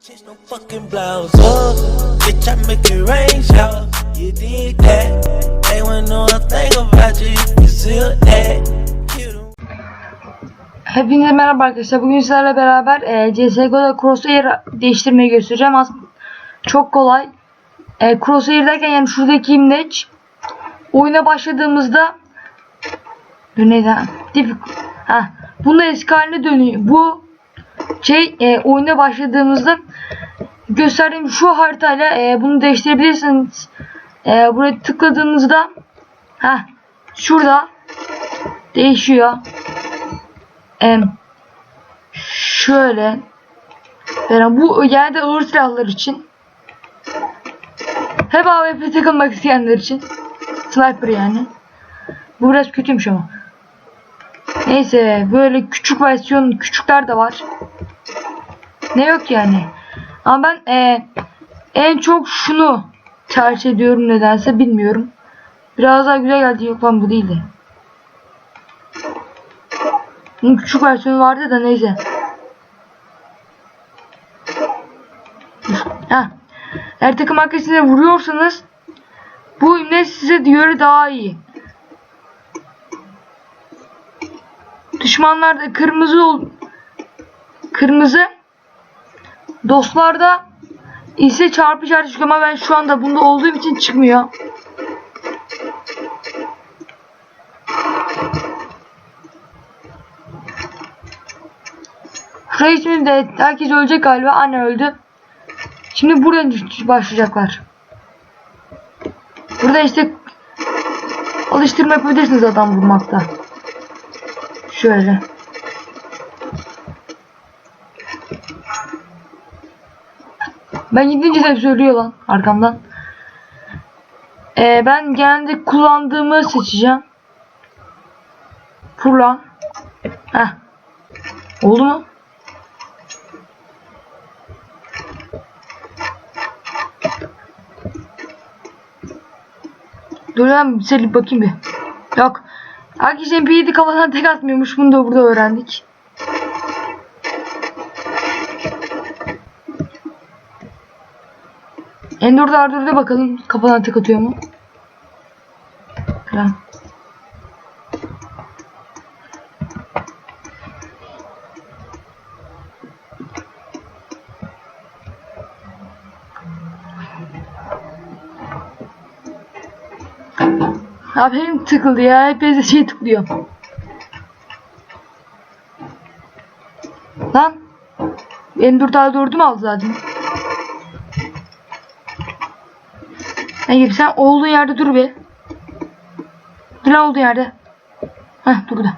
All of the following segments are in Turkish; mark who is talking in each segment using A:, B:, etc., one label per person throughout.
A: Change no fucking blouse up. Bitch, I make it rain showers. You did that. They wouldn't know a thing about you you still that.
B: Hepinize merhaba arkadaşlar. Bugün sizlerle beraber e, CSGO'da Crosshair değiştirmeyi göstereceğim. Aslında çok kolay. E, Crosshair derken yani şuradaki imleç oyuna başladığımızda ha? Dip, ha, bunun eski haline dönüyor. Bu şey e, oyuna başladığımızda gösterdiğim şu haritayla e, bunu değiştirebilirsiniz. E, buraya tıkladığınızda ha şurada değişiyor. Em, şöyle. Yani bu genelde ağır silahlar için. Hep AWP takılmak isteyenler için. Sniper yani. Bu biraz kötüymüş ama neyse böyle küçük versiyon küçükler de var ne yok yani ama ben e, en çok şunu tercih ediyorum nedense bilmiyorum biraz daha güzel geldi yok lan bu değildi bunun küçük versiyonu vardı da neyse. Ha. Eğer takım arkadaşına vuruyorsanız bu ne size göre daha iyi. Düşmanlarda kırmızı ol kırmızı dostlarda ise çarpı işareti çıkıyor ama ben şu anda bunda olduğum için çıkmıyor. Şimdi de herkes ölecek galiba. Anne öldü. Şimdi buradan başlayacaklar. Burada işte alıştırma yapabilirsiniz adam vurmakta. Şöyle. Ben gidince de söylüyor lan arkamdan. Ee, ben genelde kullandığımı seçeceğim. Furlan. Heh. Oldu mu? Dur lan bir bakayım bir. Yok. Arkadaşlar MP7 kafadan tek atmıyormuş. Bunu da burada öğrendik. Endur'da Ardur'da bakalım kafadan tek atıyor mu? Falan. Abi benim tıkıldı ya. Hepinize şey tıklıyor. Lan. Endür daha dördü mü aldı zaten? Ne gibi sen olduğun yerde dur be. Dur lan olduğun yerde. Heh dur da.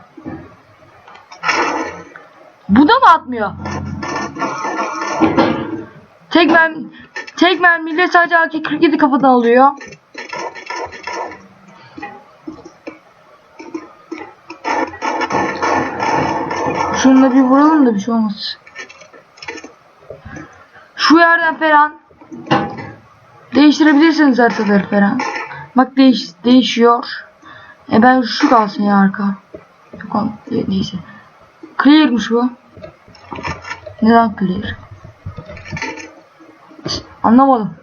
B: Bu da mı atmıyor? Tek mermi, tek mermiyle sadece AK-47 kafadan alıyor. Şununla bir vuralım da bir şey olmaz. Şu yerden falan değiştirebilirsiniz haritaları falan. Bak değiş değişiyor. E ben şu kalsın ya arka. Yok e, neyse. Clear'mış bu. Neden clear? Anlamadım.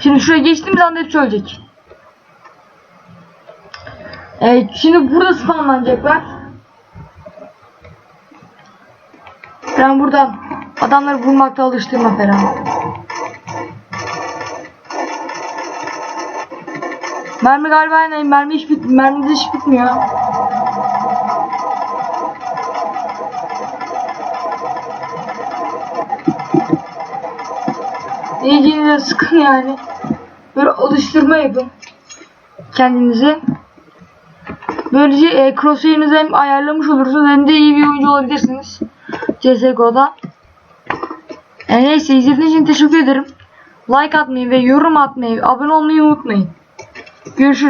B: Şimdi şuraya geçtiğimiz anda hepsi ölecek. Evet şimdi burada spamlanacaklar. Ben buradan adamları vurmakta alıştırma falan. Mermi galiba aynı mermi hiç bit mermi de hiç bitmiyor. İyice sıkın yani. Böyle alıştırma yapın kendinize. Böylece e, crosshair'ınızı hem ayarlamış olursunuz hem de iyi bir oyuncu olabilirsiniz. CSGO'da. E, neyse izlediğiniz için teşekkür ederim. Like atmayı ve yorum atmayı, abone olmayı unutmayın. Görüşürüz.